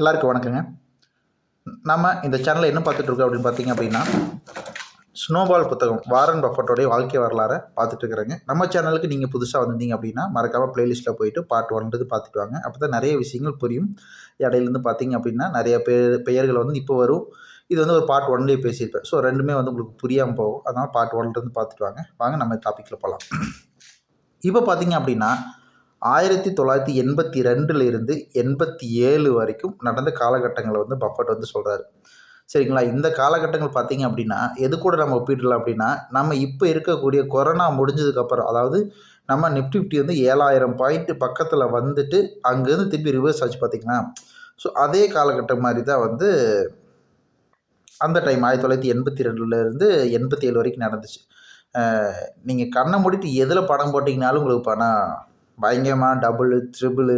எல்லாருக்கும் வணக்கங்க. நம்ம இந்த சேனலில் என்ன பார்த்துட்டு இருக்கோம் அப்படின்னு பார்த்தீங்க அப்படின்னா ஸ்னோபால் புத்தகம் வாரன் பஃபட்டோடைய வாழ்க்கை வரலாறை பார்த்துட்டு இருக்கிறேங்க நம்ம சேனலுக்கு நீங்கள் புதுசாக வந்திருந்தீங்க அப்படின்னா மறக்காமல் ப்ளேலிஸ்ட்டில் போயிட்டு பார்ட் ஒன்றது பார்த்துட்டு வாங்க. அப்போ தான் நிறைய விஷயங்கள் புரியும். இடையிலேருந்து பார்த்தீங்க அப்படின்னா நிறைய பேர் பெயர்கள் வந்து இப்போ வரும். இது வந்து ஒரு பார்ட் ஒன்லேயே பேசியிருப்பேன். ஸோ ரெண்டுமே வந்து உங்களுக்கு புரியாமல் போகும். அதனால் பார்ட் ஒன்லேருந்து பார்த்துட்டு வாங்க. வாங்க நம்ம டாப்பிக்கில் போகலாம் இப்போ பார்த்தீங்க அப்படின்னா ஆயிரத்தி தொள்ளாயிரத்தி எண்பத்தி ரெண்டுலேருந்து எண்பத்தி ஏழு வரைக்கும் நடந்த காலகட்டங்களை வந்து பஃபட் வந்து சொல்கிறாரு சரிங்களா? இந்த காலகட்டங்கள் பார்த்தீங்க அப்படின்னா எது கூட நம்ம ஒப்பிடலாம் அப்படின்னா நம்ம இப்போ இருக்கக்கூடிய கொரோனா முடிஞ்சதுக்கப்புறம் அதாவது நம்ம நிஃப்டி ஃபிஃப்டி வந்து ஏழாயிரம் பாயிண்ட் பக்கத்தில் வந்துட்டு அங்கேருந்து திருப்பி ரிவர்ஸ் ஆச்சு பார்த்தீங்களா? ஸோ அதே காலகட்டம் மாதிரி தான் வந்து அந்த டைம் ஆயிரத்தி தொள்ளாயிரத்தி எண்பத்தி ரெண்டுலேருந்து எண்பத்தி ஏழு வரைக்கும் நடந்துச்சு. நீங்கள் கண்ணை மூடிட்டு எதில் படம் போட்டிங்கனாலும் உங்களுக்கு பணம் பயங்கரமான டபுள் ட்ரிபிளு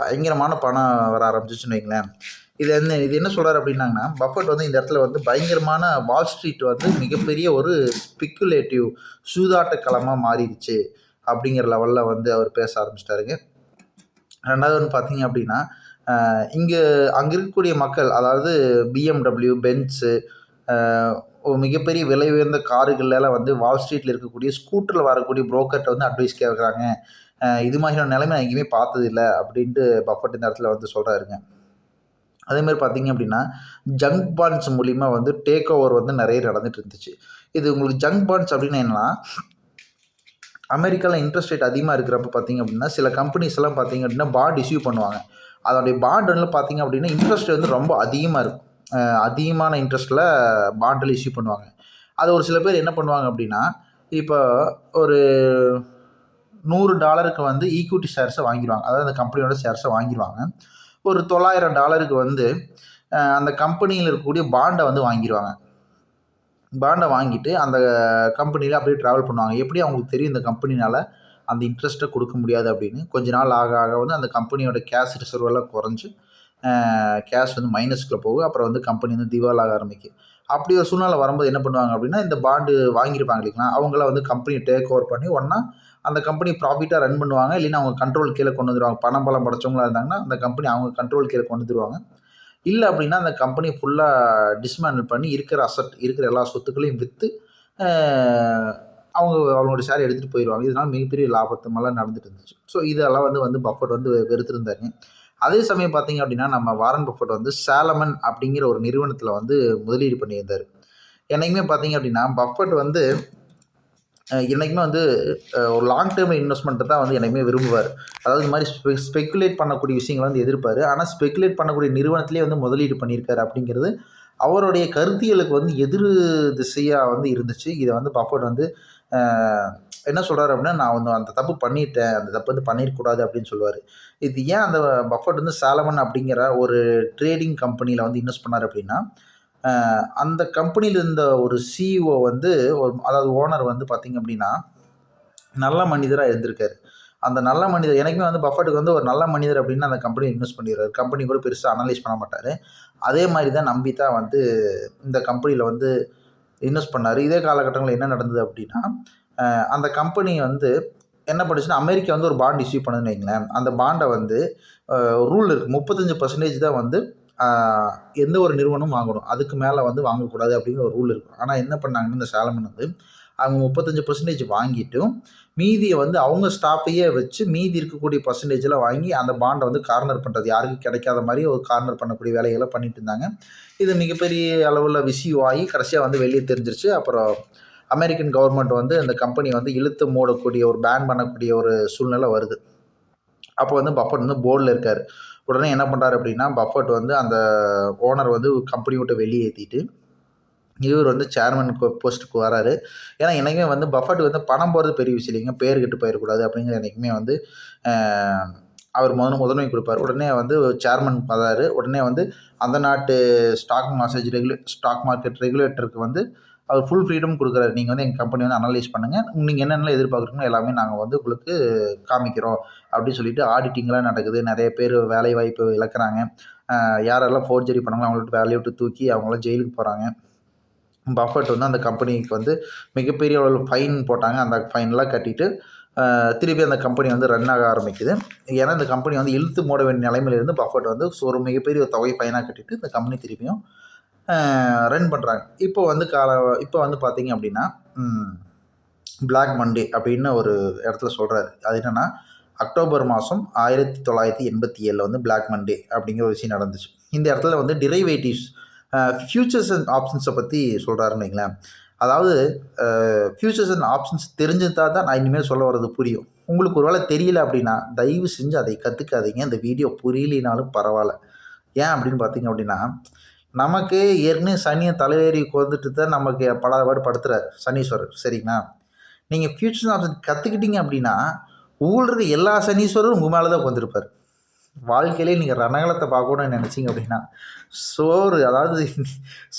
பயங்கரமான பணம் வர ஆரம்பிச்சிச்சுன்னு வைங்களேன். இது என்ன இது என்ன சொல்கிறார் அப்படின்னாங்கன்னா பஃபட் வந்து இந்த இடத்துல வந்து பயங்கரமான வால் ஸ்ட்ரீட் வந்து மிகப்பெரிய ஒரு ஸ்பெக்குலேட்டிவ் சூதாட்ட களமாக மாறிடுச்சு அப்படிங்கிற லெவலில் வந்து அவர் பேச ஆரம்பிச்சிட்டாருங்க. ரெண்டாவது ஒன்று பார்த்தீங்க அப்படின்னா இங்கே அங்கே இருக்கக்கூடிய மக்கள் அதாவது பிஎம்டபிள்யூ பென்ஸு மிகப்பெரிய விலை உயர்ந்த காருகள்லாம் வந்து வால் ஸ்ட்ரீட்டில் இருக்கக்கூடிய ஸ்கூட்டரில் வரக்கூடிய புரோக்கர்கிட்ட வந்து அட்வைஸ் கேட்குறாங்க இது மாதிரியான நிலைமை நான் எங்கேயுமே பார்த்ததில்ல அப்படின்ட்டு பஃபட் இந்த இடத்துல வந்து சொல்கிறாருங்க அதேமாதிரி பார்த்தீங்க அப்படின்னா ஜங்க் பாண்ட்ஸ் மூலிமா வந்து டேக் ஓவர் வந்து நிறைய நடந்துட்டு இருந்துச்சு இது உங்களுக்கு ஜங்க் பாண்ட்ஸ் அப்படின்னு என்னன்னா அமெரிக்காவில் இன்ட்ரெஸ்ட் ரேட் அதிகமாக இருக்கிறப்ப பார்த்தீங்க அப்படின்னா சில கம்பெனிஸ் எல்லாம் பார்த்தீங்க அப்படின்னா பாண்ட் இஷ்யூ பண்ணுவாங்க. அதோடைய பாண்டில் பார்த்தீங்க அப்படின்னா இன்ட்ரெஸ்ட் வந்து ரொம்ப அதிகமாக இருக்கும். அதிகமான இன்ட்ரெஸ்ட்டில் பாண்டில் இஷ்யூ பண்ணுவாங்க. அது ஒரு சில பேர் என்ன பண்ணுவாங்க அப்படின்னா இப்போ ஒரு நூறு டாலருக்கு வந்து ஈக்விட்டி ஷேர்ஸை வாங்கிடுவாங்க அதாவது அந்த கம்பெனியோட ஷேர்ஸை வாங்கிடுவாங்க ஒரு தொள்ளாயிரம் டாலருக்கு வந்து அந்த கம்பெனியில் இருக்கக்கூடிய பாண்டை வந்து வாங்கிடுவாங்க பாண்டை வாங்கிட்டு அந்த கம்பெனியில் அப்படியே ட்ராவல் பண்ணுவாங்க. எப்படி அவங்களுக்கு தெரியும் இந்த கம்பெனினால் அந்த இன்ட்ரெஸ்ட்டை கொடுக்க முடியாது அப்படின்னு? கொஞ்ச நாள் ஆக ஆக வந்து அந்த கம்பெனியோட கேஷ் ரிசர்வ் எல்லாம் குறைஞ்சி கேஷ் வந்து மைனஸ்க்குள்ளே போகும். அப்புறம் வந்து கம்பெனி வந்து திவாலாக ஆரம்பிக்கும் அப்படி ஒரு சூழ்நிலை வரும்போது என்ன பண்ணுவாங்க அப்படின்னா இந்த பாண்டு வாங்கியிருப்பாங்க இல்லைங்களா? அவங்கள வந்து கம்பெனியை டேக் ஓவர் பண்ணி ஒன்றா அந்த கம்பெனி ப்ராஃபிட்டாக ரன் பண்ணுவாங்க. இல்லைன்னா அவங்க கண்ட்ரோல் கீழே கொண்டு வந்துடுவாங்க பணம் பலம் படைச்சவங்களா இருந்தாங்கன்னா அந்த கம்பெனி அவங்க கண்ட்ரோல் கீழே கொண்டு வந்துடுவாங்க இல்லை அப்படின்னா அந்த கம்பெனி ஃபுல்லாக டிஸ்மேண்டில் பண்ணி இருக்கிற அசட் இருக்கிற எல்லா சொத்துக்களையும் விற்று அவங்க அவங்களோட ஷேர் எடுத்துகிட்டு போயிடுவாங்க. இதனால் மிகப்பெரிய லாபத்து நடந்துட்டு இருந்துச்சு. ஸோ இதெல்லாம் வந்து வந்து பஃபட் வந்து வெறுத்திருந்தாருங்க அதே சமயம் பார்த்தீங்க அப்படின்னா நம்ம வாரன் பஃபட் வந்து சேலமன் அப்படிங்கிற ஒரு நிறுவனத்தில் வந்து முதலீடு பண்ணியிருந்தார். என்னைக்குமே பார்த்தீங்க அப்படின்னா பஃபட் வந்து என்றைக்குமே வந்து ஒரு லாங் டேர்ம் இன்வெஸ்ட்மெண்ட்டை தான் வந்து என்றைக்குமே விரும்புவார். அதாவது இந்த மாதிரி ஸ்பெ ஸ்பெக்குலேட் பண்ணக்கூடிய விஷயங்களை வந்து எதிர்ப்பார். ஆனால் ஸ்பெக்குலேட் பண்ணக்கூடிய நிறுவனத்திலே வந்து முதலீடு பண்ணியிருக்காரு அப்படிங்கிறது அவருடைய கருத்தியலுக்கு வந்து எதிர் திசையாக வந்து இருந்துச்சு. இதை வந்து பஃபட் வந்து என்ன சொல்கிறாரு அப்படின்னா நான் வந்து அந்த தப்பு பண்ணிட்டேன். அந்த தப்பு வந்து பண்ணிடக்கூடாது அப்படின்னு சொல்லுவார். இது ஏன் அந்த பஃபட் வந்து சாலமன் அப்படிங்கிற ஒரு ட்ரேடிங் கம்பெனியில் வந்து இன்வெஸ்ட் பண்ணார் அப்படின்னா அந்த கம்பெனியில் இருந்த ஒரு சிஇஓ வந்து ஒரு அதாவது ஓனர் வந்து பார்த்திங்க அப்படின்னா நல்ல மனிதராக இருந்திருக்காரு. அந்த நல்ல மனிதர் எனக்குமே வந்து பஃபட்டுக்கு வந்து ஒரு நல்ல மனிதர் அப்படின்னு அந்த கம்பெனி இன்வெஸ்ட் பண்ணிடுறாரு. கம்பெனி கூட பெருசாக அனலைஸ் பண்ண மாட்டார். அதே மாதிரி தான் நம்பி தான் வந்து இந்த கம்பெனியில் வந்து இன்வெஸ்ட் பண்ணார். இதே காலகட்டங்களில் என்ன நடந்தது அப்படின்னா அந்த கம்பெனி வந்து என்ன பண்ணுச்சுன்னா அமெரிக்கா வந்து ஒரு பாண்ட் இஷ்யூ பண்ணுதுன்னு வைங்களேன். அந்த பாண்டை வந்து ரூல் இருக்குது முப்பத்தஞ்சு பர்சன்டேஜ் தான் வந்து எந்த ஒரு நிறுவனமும் வாங்கணும். அதுக்கு மேலே வந்து வாங்கக்கூடாது அப்படிங்கிற ஒரு ரூல் இருக்கும். ஆனால் என்ன பண்ணாங்கன்னு இந்த சேலமன் வந்து அவங்க முப்பத்தஞ்சு பர்சன்டேஜ் வாங்கிட்டும் மீதியை வந்து அவங்க ஸ்டாஃபையே வச்சு மீதி இருக்கக்கூடிய பர்சன்டேஜில் வாங்கி அந்த பாண்டை வந்து கார்னர் பண்ணுறது யாருக்கும் கிடைக்காத மாதிரி ஒரு கார்னர் பண்ணக்கூடிய வேலைகளை பண்ணிட்டு இருந்தாங்க. இது மிகப்பெரிய அளவில் விஷயம் ஆகி கடைசியாக வந்து வெளியே தெரிஞ்சிருச்சு. அப்புறம் அமெரிக்கன் கவர்மெண்ட் வந்து அந்த கம்பெனி வந்து இழுத்து மூடக்கூடிய ஒரு பேன் பண்ணக்கூடிய ஒரு சூழ்நிலை வருது. அப்போ வந்து பப்பன் வந்து போர்டில் இருக்கார். உடனே என்ன பண்ணுறாரு அப்படின்னா பஃபட் வந்து அந்த ஓனர் வந்து கம்பெனி விட்டு வெளியேற்றிட்டு இவர் வந்து சேர்மன் போஸ்ட்டுக்கு வராரு. ஏன்னா என்றைக்குமே வந்து பஃபட் வந்து பணம் போகிறது பெரிய விஷயம் இல்லைங்க. பேர் கெட்டு போயிடக்கூடாது அப்படிங்கிற என்றைக்குமே வந்து அவர் முதல்ல முதன்மை கொடுப்பார். உடனே வந்து சேர்மன் வராரு. உடனே வந்து அந்த நாட்டு ஸ்டாக் மாசேஜ் ரெகுலே ஸ்டாக் மார்க்கெட் ரெகுலேட்டருக்கு வந்து அவர் ஃபுல் ஃப்ரீடம் கொடுக்குறாரு. நீங்கள் வந்து எங்கள் கம்பெனி வந்து அனலைஸ் பண்ணுங்கள் நீங்கள் என்னென்ன எதிர்பார்க்குறீங்களோ எல்லாமே நாங்கள் வந்து உங்களுக்கு காமிக்கிறோம் அப்படின்னு சொல்லிட்டு ஆடிட்டிங்லாம் நடக்குது. நிறைய பேர் வேலை வாய்ப்பு இழக்கிறாங்க யாரெல்லாம் ஃபோர்ஜரி பண்ணாங்களோ அவங்கள்ட்ட வேலையை விட்டு தூக்கி அவங்களாம் ஜெயிலுக்கு போகிறாங்க பஃபட் வந்து அந்த கம்பெனிக்கு வந்து மிகப்பெரிய அளவில் ஃபைன் போட்டாங்க. அந்த ஃபைன்லாம் கட்டிட்டு திருப்பி அந்த கம்பெனி வந்து ரன் ஆக ஆரம்பிக்குது. ஏன்னா இந்த கம்பெனி வந்து இழுத்து மூட வேண்டிய நிலைமையிலேருந்து பஃபட் வந்து ஒரு மிகப்பெரிய ஒரு தொகை ஃபைனாக கட்டிட்டு இந்த கம்பெனி திருப்பியும் ரன் பண்ணுறாங்க இப்போ வந்து கால இப்போ வந்து பார்த்தீங்க அப்படின்னா பிளாக் மண்டே அப்படின்னு ஒரு இடத்துல சொல்கிறாரு அது என்னென்னா அக்டோபர் மாதம் ஆயிரத்தி தொள்ளாயிரத்தி எண்பத்தி ஏழில் வந்து பிளாக் மண்டே அப்படிங்கிற ஒரு விஷயம் நடந்துச்சு. இந்த இடத்துல வந்து டிரைவேட்டிவ்ஸ் ஃப்யூச்சர்ஸ் அண்ட் ஆப்ஷன்ஸை பற்றி சொல்கிறாருன்னு வைங்களேன். அதாவது ஃப்யூச்சர்ஸ் அண்ட் ஆப்ஷன்ஸ் தெரிஞ்சுதா தான் நான் இனிமேல் சொல்ல வர்றது புரியும். உங்களுக்கு ஒரு வேலை தெரியல அப்படின்னா தயவு செஞ்சு அதை கற்றுக்காதீங்க இந்த வீடியோ புரியலினாலும் பரவாயில்ல. ஏன் அப்படின்னு பார்த்தீங்க அப்படின்னா நமக்கு ஏற்கனவே சனியை தலைவேறி உட்காந்துட்டு தான் நமக்கு படாதபாடு படுத்துறாரு சனீஸ்வரர். சரிங்களா? நீங்கள் ஃபியூச்சர் ஆப்ஷன் கற்றுக்கிட்டீங்க அப்படின்னா ஊழிற இருக்க எல்லா சனீஸ்வரரும் உங்கள் மேலே தான் உட்காந்துருப்பார் வாழ்க்கையிலே நீங்கள் ரணகலத்தை பார்க்கணும்னு நினச்சிங்க அப்படின்னா சோறு அதாவது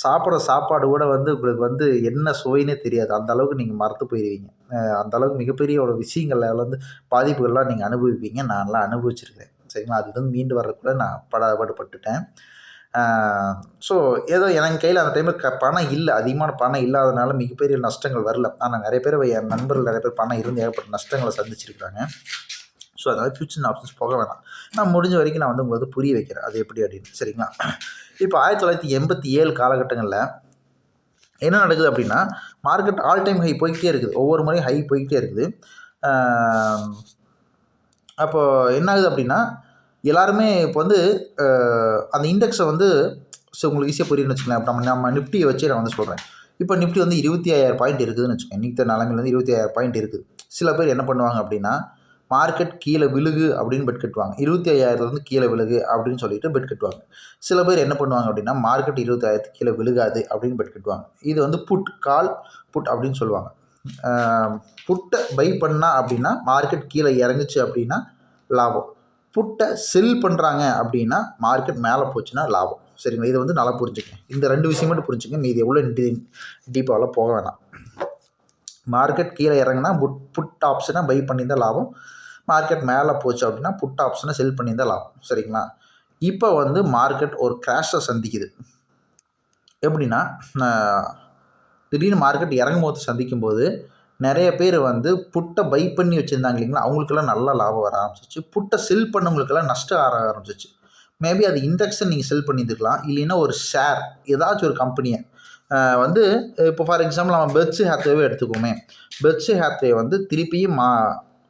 சாப்பிட்ற சாப்பாடு கூட வந்து உங்களுக்கு வந்து என்ன சுவைன்னே தெரியாது. அந்த அளவுக்கு நீங்கள் மறந்து போயிடுவீங்க அந்த அளவுக்கு மிகப்பெரிய ஒரு விஷயங்கள்ல வந்து பாதிப்புகள்லாம் நீங்கள் அனுபவிப்பீங்க. நான்லாம் அனுபவிச்சிருக்கேன் சரிங்களா? அதுலேருந்து மீண்டு வர்றதுக்குள்ள நான் படாதபாடு பட்டுட்டேன். ஸோ ஏதோ என் கையில் அந்த டைமில் க பணம் இல்லை அதிகமான பணம் இல்லாதனால மிகப்பெரிய நஷ்டங்கள் வரல. ஆனால் நிறைய பேர் என் நண்பர்கள் நிறைய பேர் பணம் இருந்து ஏகப்பட்ட நஷ்டங்களை சந்திச்சிருக்காங்க ஸோ அதனால் ஃபியூச்சர் ஆப்ஷன்ஸ் போக வேணாம். நான் முடிஞ்ச வரைக்கும் நான் வந்து உங்களுக்கு புரிய வைக்கிறேன். அது எப்படி அப்படின்னு சரிங்களா? இப்போ ஆயிரத்தி தொள்ளாயிரத்தி எண்பத்தி ஏழு காலகட்டங்களில் என்ன நடக்குது அப்படின்னா மார்க்கெட் ஆல் டைம் ஹை போய்கிட்டே இருக்குது. ஒவ்வொரு முறையும் ஹை போய்கிட்டே இருக்குது. அப்போது என்ன ஆகுது அப்படின்னா எல்லாருமே இப்போ வந்து அந்த இண்டெக்ஸை வந்து ஸோ உங்களுக்கு ஈஸியாக புரியுதுன்னு வச்சுக்கோங்களேன். நம்ம நம்ம நிஃப்டியை வச்சு நான் வந்து சொல்கிறேன் இப்போ நிஃப்டி வந்து இருபத்தி ஐயாயிரம் பாயிண்ட் இருக்குதுன்னு வச்சுக்கோங்க. இன்றைக்கி நிலமையிலேருந்து இருபத்தி ஐயாயிரம் பாயிண்ட் இருக்குது. சில பேர் என்ன பண்ணுவாங்க அப்படின்னா மார்க்கெட் கீழே விழுகு அப்படின்னு பெட் கட்டுவாங்க. இருபத்தி ஐயாயிரத்துலேருந்து கீழே விழுகு அப்படின்னு சொல்லிட்டு பெட் கட்டுவாங்க. சில பேர் என்ன பண்ணுவாங்க அப்படின்னா மார்க்கெட் இருபத்தாயிரத்துக்கு கீழே விழுகாது அப்படின்னு பெட் கட்டுவாங்க. இது வந்து புட் கால் புட் அப்படின்னு சொல்லுவாங்க. புட்டை பை பண்ணால் அப்படின்னா மார்க்கெட் கீழே இறங்குச்சு அப்படின்னா லாபம். புட்டை செல் பண்ணுறாங்க அப்படின்னா மார்க்கெட் மேலே போச்சுன்னா லாபம். சரிங்களா? இதை வந்து நல்லா புரிஞ்சுக்கங்க. இந்த ரெண்டு விஷயம் மட்டும் புரிஞ்சுங்க மீதி எவ்வளோ டி டீப்பாகலாம் போக வேணாம். மார்க்கெட் கீழே இறங்குனா புட் புட் ஆப்ஷனை பை பண்ணியிருந்தால் லாபம். மார்க்கெட் மேலே போச்சு அப்படின்னா புட் ஆப்ஷனை செல் பண்ணியிருந்தால் லாபம். சரிங்களா? இப்போ வந்து மார்க்கெட் ஒரு கிராஷை சந்திக்குது. எப்படின்னா திடீர்னு மார்க்கெட் இறங்கும் போது சந்திக்கும் போது நிறைய பேர் வந்து புட்டை பை பண்ணி வச்சுருந்தாங்க இல்லைங்களா? அவங்களுக்கெல்லாம் நல்லா லாபம் வர ஆரம்பிச்சிச்சு. புட்டை செல் பண்ணவங்களுக்கெல்லாம் நஷ்டம் ஆர ஆரம்பிச்சிச்சு. மேபி அது இண்டெக்ஷன் நீங்கள் செல் பண்ணியிருக்கலாம் இல்லைன்னா ஒரு ஷேர் ஏதாச்சும் ஒரு கம்பெனியை வந்து இப்போ ஃபார் எக்ஸாம்பிள் நம்ம பெட்ஸு ஹேத்வேவே எடுத்துக்கோமே. பெட்ஸு ஹேத்வே வந்து திருப்பியும் மா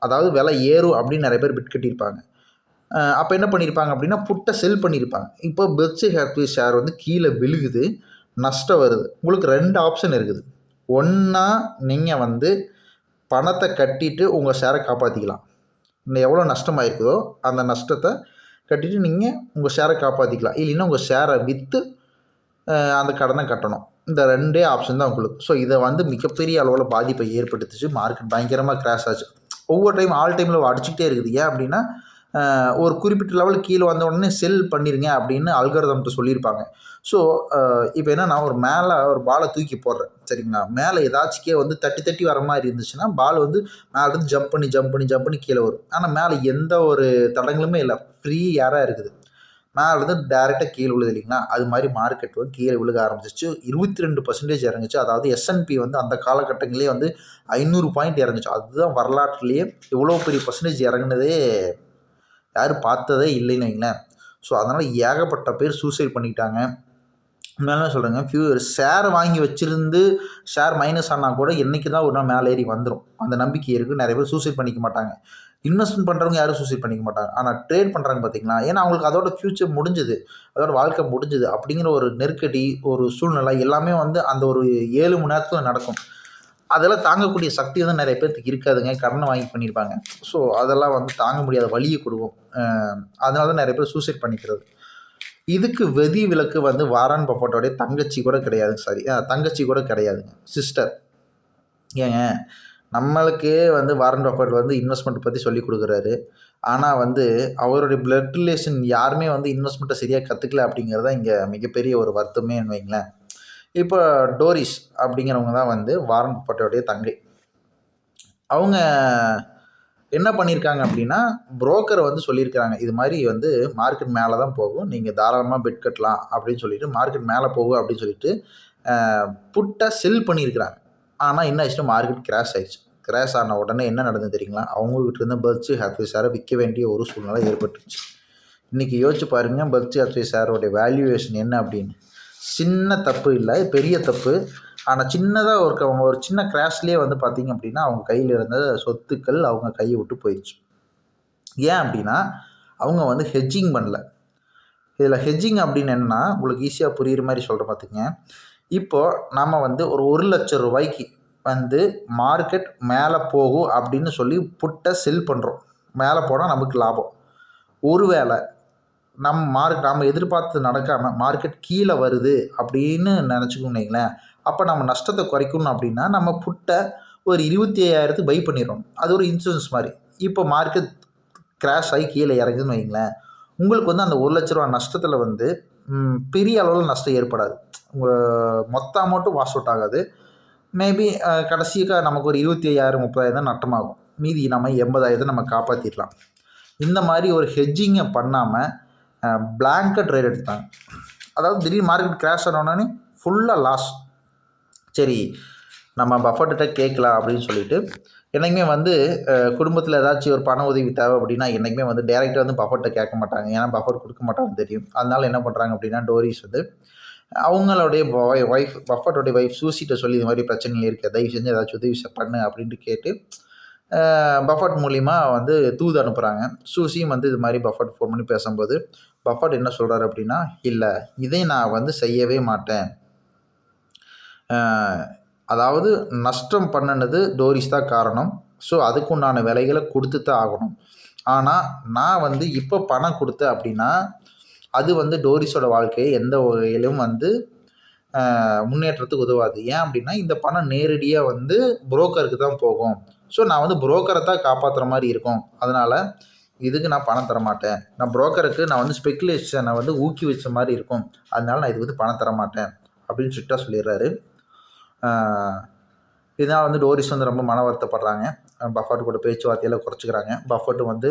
அதாவது விலை ஏறும் அப்படின்னு நிறைய பேர் பிட் கட்டியிருப்பாங்க. அப்போ என்ன பண்ணியிருப்பாங்க அப்படின்னா புட்டை செல் பண்ணியிருப்பாங்க. இப்போ பெட்ஸு ஹேத்வே ஷேர் வந்து கீழே விழுகுது நஷ்டம் வருது. உங்களுக்கு ரெண்டு ஆப்ஷன் இருக்குது. ஒன்றா நீங்கள் வந்து பணத்தை கட்டிட்டு உங்கள் ஷேரை காப்பாற்றிக்கலாம் இன்னும் எவ்வளோ நஷ்டமாயிருக்குதோ அந்த நஷ்டத்தை கட்டிட்டு நீங்கள் உங்கள் ஷேரை காப்பாற்றிக்கலாம் இல்லைன்னா உங்கள் ஷேரை விற்று அந்த கடனை கட்டணும். இந்த ரெண்டே ஆப்ஷன் தான் உங்களுக்கு. ஸோ இதை வந்து மிகப்பெரிய அளவில் பாதிப்பை ஏற்படுத்துச்சு. மார்க்கெட் பயங்கரமாக கிராஷ் ஆச்சு. ஒவ்வொரு டைம் ஆல் டைமில் அடிச்சுக்கிட்டே இருக்குது. ஏன் அப்படின்னா ஒரு குறிப்பிட்ட லெவலுக்கு கீழே வந்த உடனே செல் பண்ணிருங்க அப்படின்னு அல்கரதம்ட்டு சொல்லியிருப்பாங்க. ஸோ இப்போ என்ன நான் ஒரு மேலே ஒரு பாலை தூக்கி போடுறேன். சரிங்களா? மேலே ஏதாச்சுக்கே வந்து தட்டி தட்டி வர மாதிரி இருந்துச்சுன்னா பால் வந்து மேலேருந்து ஜம்ப் பண்ணி ஜம்ப் பண்ணி ஜம்ப் பண்ணி கீழே வரும். ஆனால் மேலே எந்த ஒரு தடங்களுமே இல்லை. ஃப்ரீ ஏராக இருக்குது. மேலேருந்து டேரெக்டாக கீழே விழுது இல்லைங்களா? அது மாதிரி மார்க்கெட் வந்து கீழே விழுக ஆரம்பிச்சிச்சு. இருபத்தி ரெண்டு பர்சன்டேஜ் இறங்குச்சு. அதாவது எஸ்என்பி வந்து அந்த காலகட்டங்களே வந்து ஐநூறு பாயிண்ட் இறங்குச்சு. அதுதான் வரலாற்றுலேயே இவ்வளோ பெரிய பர்சன்டேஜ் இறங்குனதே யாரும் பார்த்ததே இல்லைன்னு வைங்களேன். ஸோ அதனால் ஏகப்பட்ட பேர் சூசைட் பண்ணிக்கிட்டாங்க மேலே சொல்கிறேங்க ஃபியூ ஷேர் வாங்கி வச்சுருந்து ஷேர் மைனஸ் ஆனால் கூட என்றைக்கு தான் ஒரு நாள் மேலே ஏறி வந்துடும் அந்த நம்பிக்கை இருக்குது நிறைய பேர் சூசைட் பண்ணிக்க மாட்டாங்க. இன்வெஸ்ட்மெண்ட் பண்ணுறவங்க யாரும் சூசைட் பண்ணிக்க மாட்டாங்க. ஆனால் ட்ரேட் பண்ணுறாங்க பார்த்தீங்களா ஏன்னா அவங்களுக்கு அதோட ஃப்யூச்சர் முடிஞ்சுது. அதோட வாழ்க்கை முடிஞ்சுது. அப்படிங்கிற ஒரு நெருக்கடி ஒரு சூழ்நிலை எல்லாமே வந்து அந்த ஒரு ஏழு மணி நேரத்தில் நடக்கும். அதெல்லாம் தாங்கக்கூடிய சக்தி வந்து நிறைய பேர்த்துக்கு இருக்காதுங்க. கடனை வாங்கி பண்ணியிருப்பாங்க ஸோ அதெல்லாம் வந்து தாங்க முடியாத வழியை கொடுக்கும். அதனால தான் நிறைய பேர் சூசைட் பண்ணிக்கிறது. இதுக்கு வெதி விலக்கு வந்து வாரான் பப்போட்டோடைய தங்கச்சி கூட கிடையாதுங்க. சாரி தங்கச்சி கூட கிடையாதுங்க. சிஸ்டர் ஏங்க நம்மளுக்கே வந்து வாரன் பஃபட் வந்து இன்வெஸ்ட்மெண்ட் பற்றி சொல்லி கொடுக்குறாரு. ஆனால் வந்து அவருடைய பிளட் ரிலேஷன் யாருமே வந்து இன்வெஸ்ட்மெண்ட்டை சரியாக கற்றுக்கல அப்படிங்கிறது தான் இங்கே மிகப்பெரிய ஒரு வருத்தமே வைங்களேன் இப்போ டோரிஸ் அப்படிங்கிறவங்க தான் வந்து வாரன் பஃபட்டோடைய தங்கை. அவங்க என்ன பண்ணியிருக்காங்க அப்படின்னா புரோக்கரை வந்து சொல்லியிருக்காங்க இது மாதிரி வந்து மார்க்கெட் மேலே தான் போகும். நீங்கள் தாராளமாக பெட் கட்டலாம் அப்படின்னு சொல்லிட்டு மார்க்கெட் மேலே போகும் அப்படின்னு சொல்லிட்டு புட்டை செல் பண்ணியிருக்கிறாங்க ஆனால் என்ன ஆச்சுன்னா மார்க்கெட் கிராஷ் ஆயிடுச்சு. கிராஷ் ஆன உடனே என்ன நடந்தது தெரியுங்களா? அவங்ககிட்ட இருந்த பர்ச்சு ஹாத்வே சாரை விற்க வேண்டிய ஒரு சூழ்நிலை ஏற்பட்டுருச்சு. இன்றைக்கி யோசிச்சு பாருங்கள் பர்ச்சு ஹாத்வே ஷேரோடைய வேல்யூவேஷன் என்ன அப்படின்னு. சின்ன தப்பு இல்லை பெரிய தப்பு. ஆனால் சின்னதாக ஒரு ஒரு சின்ன கிராஷ்லேயே வந்து பார்த்தீங்க அப்படின்னா அவங்க கையில் இருந்த சொத்துக்கள் அவங்க கையை விட்டு போயிடுச்சு. ஏன் அப்படின்னா அவங்க வந்து ஹெஜ்ஜிங் பண்ணல. இதில் ஹெஜ்ஜிங் அப்படின்னு என்னென்னா உங்களுக்கு ஈஸியாக புரியுற மாதிரி சொல்கிற பார்த்துங்க இப்போது நம்ம வந்து ஒரு ஒரு லட்சம் ரூபாய்க்கு வந்து மார்க்கெட் மேலே போகும் அப்படின்னு சொல்லி புட்டை செல் பண்ணுறோம் மேலே போனால் நமக்கு லாபம். ஒருவேளை நம் மார்க் நம்ம எதிர்பார்த்து நடக்காமல் மார்க்கெட் கீழே வருது அப்படின்னு நினச்சிக்கோங்க வைங்களேன். அப்போ நம்ம நஷ்டத்தை குறைக்கணும் அப்படின்னா நம்ம புட்டை ஒரு இருபத்தி ஐயாயிரத்துக்கு பை பண்ணிடுறோம் அது ஒரு இன்சூரன்ஸ் மாதிரி. இப்போ மார்க்கெட் கிராஷ் ஆகி கீழே இறங்குதுன்னு வைங்களேன். உங்களுக்கு வந்து அந்த ஒரு லட்ச ரூபா நஷ்டத்தில் வந்து பெரிய அளவில் நஷ்டம் ஏற்படாது. உங்கள் மொத்த அமௌண்ட்டும் வாஷ் அவுட் ஆகாது. மேபி கடைசியாக நமக்கு ஒரு இருபத்தி ஐயாயிரம் முப்பதாயிரம் தான் நட்டமாகும். மீதி நம்ம எண்பதாயிரத்தை நம்ம காப்பாற்றிடலாம் இந்த மாதிரி ஒரு ஹெட்ஜிங்கை பண்ணாமல் பிளாங்கட் ட்ரேட் எடுத்தாங்க அதாவது திடீர் மார்க்கெட் கிராஷ் ஆனோடனே ஃபுல்லாக லாஸ் சரி நம்ம பஃபர்கிட்ட கேட்கலாம் அப்படின்னு சொல்லிட்டு என்றைக்குமே வந்து குடும்பத்தில் ஏதாச்சும் ஒரு பண உதவி தேவை அப்படின்னா என்றைக்குமே வந்து டேரெக்டாக வந்து பஃபர்கிட்ட கேட்க மாட்டாங்க. ஏன்னா பஃபர் கொடுக்க மாட்டாங்கன்னு தெரியும். அதனால என்ன பண்ணுறாங்க அப்படின்னா டோரிஸ் வந்து அவங்களுடைய ஒய்ஃப் பஃபர்டோடைய ஒய்ஃப் சூசிட்ட சொல்லி இது மாதிரி பிரச்சனைகள் இருக்குது தயவு செஞ்சு ஏதாச்சும் உதவி பண்ணு அப்படின்ட்டு கேட்டு பஃபர்ட் மூலிமா வந்து தூது அனுப்புகிறாங்க சூசியும் வந்து இது மாதிரி பஃபர்ட் ஃபோன் பண்ணி பேசும்போது பஃபர்ட் என்ன சொல்கிறாரு அப்படின்னா இல்லை இதை நான் வந்து செய்யவே மாட்டேன். அதாவது நஷ்டம் பண்ணினது டோரிஸ் தான் காரணம். ஸோ அதுக்குண்டான விலைகளை கொடுத்து தான் ஆகணும். ஆனால் நான் வந்து இப்போ பணம் கொடுத்தேன் அப்படின்னா அது வந்து டோரிஸோட வாழ்க்கையை எந்த வகையிலும் வந்து முன்னேற்றத்துக்கு உதவாது. ஏன் அப்படின்னா இந்த பணம் நேரடியாக வந்து புரோக்கருக்கு தான் போகும். ஸோ நான் வந்து புரோக்கரை தான் காப்பாற்றுற மாதிரி இருக்கும். அதனால் இதுக்கு நான் பணம் தர மாட்டேன். நான் புரோக்கருக்கு நான் வந்து ஸ்பெக்குலேஷனை வந்து ஊக்கி வச்ச மாதிரி இருக்கும். அதனால நான் இதுக்கு வந்து பணம் தர மாட்டேன். அப்படின்னு ஸ்ட்ரிக்டாக சொல்லிடுறாரு. இதனால் வந்து டோரிஸ் வந்து ரொம்ப மன வருத்தப்படுறாங்க. பஃபர்ட் கூட பேச்சுவார்த்தையெல்லாம் குறைச்சிக்கிறாங்க. பஃபர்ட்டு வந்து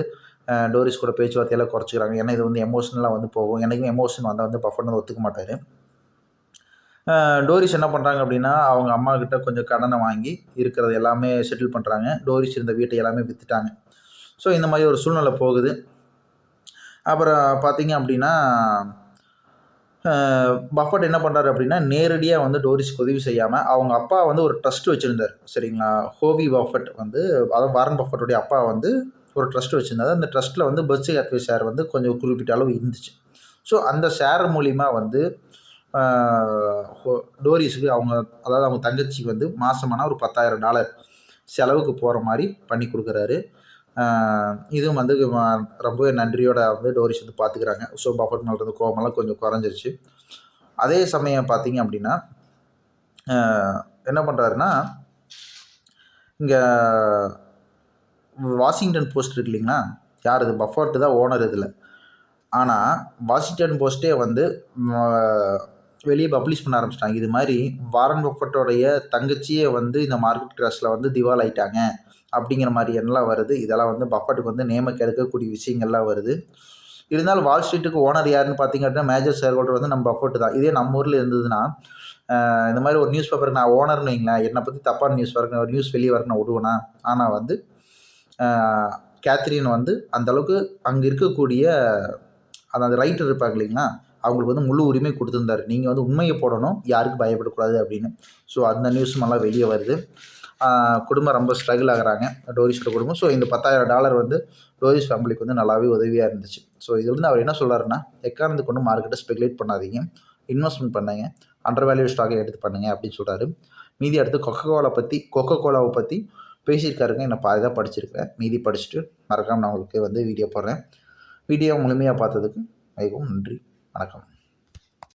டோரிஸ் கூட பேச்சுவார்த்தையெல்லாம் குறைச்சிக்கிறாங்க. ஏன்னா இது வந்து எமோஷனலாக வந்து போகும். எனக்கும் எமோஷன் வந்தால் வந்து பஃபர்ட் வந்து ஒத்துக்க மாட்டார். டோரிஸ் என்ன பண்ணுறாங்க அப்படின்னா அவங்க அம்மா கிட்ட கொஞ்சம் கடனை வாங்கி இருக்கிறது எல்லாமே செட்டில் பண்ணுறாங்க டோரிஸ் இருந்த வீட்டை எல்லாமே விற்றுட்டாங்க ஸோ இந்த மாதிரி ஒரு சூழ்நிலை போகுது. அப்புறம் பார்த்தீங்க அப்படின்னா பஃபட் என்ன பண்ணுறாரு அப்படின்னா நேரடியாக வந்து டோரிஸ்க்கு உதவி செய்யாமல் அவங்க அப்பா வந்து ஒரு ட்ரஸ்ட் வச்சுருந்தார். சரிங்களா? ஹோவி பஃபட் வந்து அதாவது வாரன் பஃபட்டுடைய அப்பா வந்து ஒரு ட்ரஸ்ட் வச்சுருந்தாரு. அந்த ட்ரஸ்ட்டில் வந்து பர்த்டே ஹாத்வே ஷேர் வந்து கொஞ்சம் குறிப்பிட்ட அளவு இருந்துச்சு. ஸோ அந்த ஷேர் மூலிமா வந்து டோரிஸுக்கு அவங்க அதாவது அவங்க தங்கச்சிக்கு வந்து மாதமானா ஒரு பத்தாயிரம் டாலர் செலவுக்கு போகிற மாதிரி பண்ணி கொடுக்குறாரு. இதுவும் வந்து ரொம்பவே நன்றியோட வந்து டோரிஸ் வந்து பார்த்துக்கிறாங்க ஸோ பஃபட் மேலே இருந்த கொஞ்சம் குறைஞ்சிருச்சு. அதே சமயம் பார்த்தீங்க அப்படின்னா என்ன பண்ணுறாருன்னா இங்கே வாஷிங்டன் போஸ்ட் இருக்கு இல்லைங்களா? யார் இது? பஃபர்ட்டு தான் ஓனர் இதில். ஆனால் வாஷிங்டன் போஸ்ட்டே வந்து வெளியே பப்ளிஷ் பண்ண ஆரம்பிச்சிட்டாங்க. இது மாதிரி வாரன் பஃபட்டோடைய தங்கச்சியே வந்து இந்த மார்க்கெட் கிராஷில் வந்து திவால் ஆயிட்டாங்க அப்படிங்கிற மாதிரி எண்ணெல்லாம் வருது. இதெல்லாம் வந்து பஃபட்டுக்கு வந்து நேமக்கு எடுக்கக்கூடிய விஷயங்கள்லாம் வருது. இருந்தாலும் வால் ஸ்ட்ரீட்டுக்கு ஓனர் யாருன்னு பார்த்தீங்க அப்படின்னா மேஜர் ஷேர் ஹோல்டர் வந்து நம்ம பஃபட்டு தான். இதே நம்ம ஊரில் இருந்ததுன்னா இந்த மாதிரி ஒரு நியூஸ் பேப்பருக்கு நான் ஓனர்னு வைங்களேன். என்னை பற்றி தப்பான நியூஸ் வரக்கு ஒரு நியூஸ் வெளியே வரக்கு நான் விடுவேனா? ஆனால் வந்து கேத்ரின் வந்து அந்த அளவுக்கு அங்கே இருக்கக்கூடிய அதாவது ரைட்டர் இருப்பாங்க இல்லைங்களா? அவங்களுக்கு வந்து முழு உரிமை கொடுத்துருந்தாரு. நீங்கள் வந்து உண்மையை போடணும் யாருக்கும் பயப்படக்கூடாது அப்படின்னு. ஸோ அந்த நியூஸும் நல்லா வெளியே வருது. குடும்பம் ரொம்ப ஸ்ட்ரகிள் ஆகிறாங்க. டோரிஸோட குடும்பம். ஸோ இந்த பத்தாயிரம் டாலர் வந்து டோரிஸ் ஃபேமிலிக்கு வந்து நல்லாவே உதவியாக இருந்துச்சு. ஸோ இது வந்து அவர் என்ன சொல்கிறாருன்னா எக்காரணத்தை கொண்டு மார்க்கெட்டை ஸ்பெகுலேட் பண்ணாதீங்க. இன்வெஸ்ட்மெண்ட் பண்ணுங்க. அண்டர் வேல்யூ ஸ்டாக்கை எடுத்து பண்ணுங்க அப்படின்னு சொல்கிறாரு மீதி அடுத்து கொக்கோ கோலா பற்றி கொக்கோ கோலாவை பற்றி பேசியிருக்காருங்க. என்னை பாதி தான் படிச்சிருக்கேன் மீதி படிச்சுட்டு மறக்காமல் நான் உங்களுக்கு வந்து வீடியோ போடுறேன். வீடியோ முழுமையாக பார்த்ததுக்கு மிகவும் நன்றி. வணக்கம்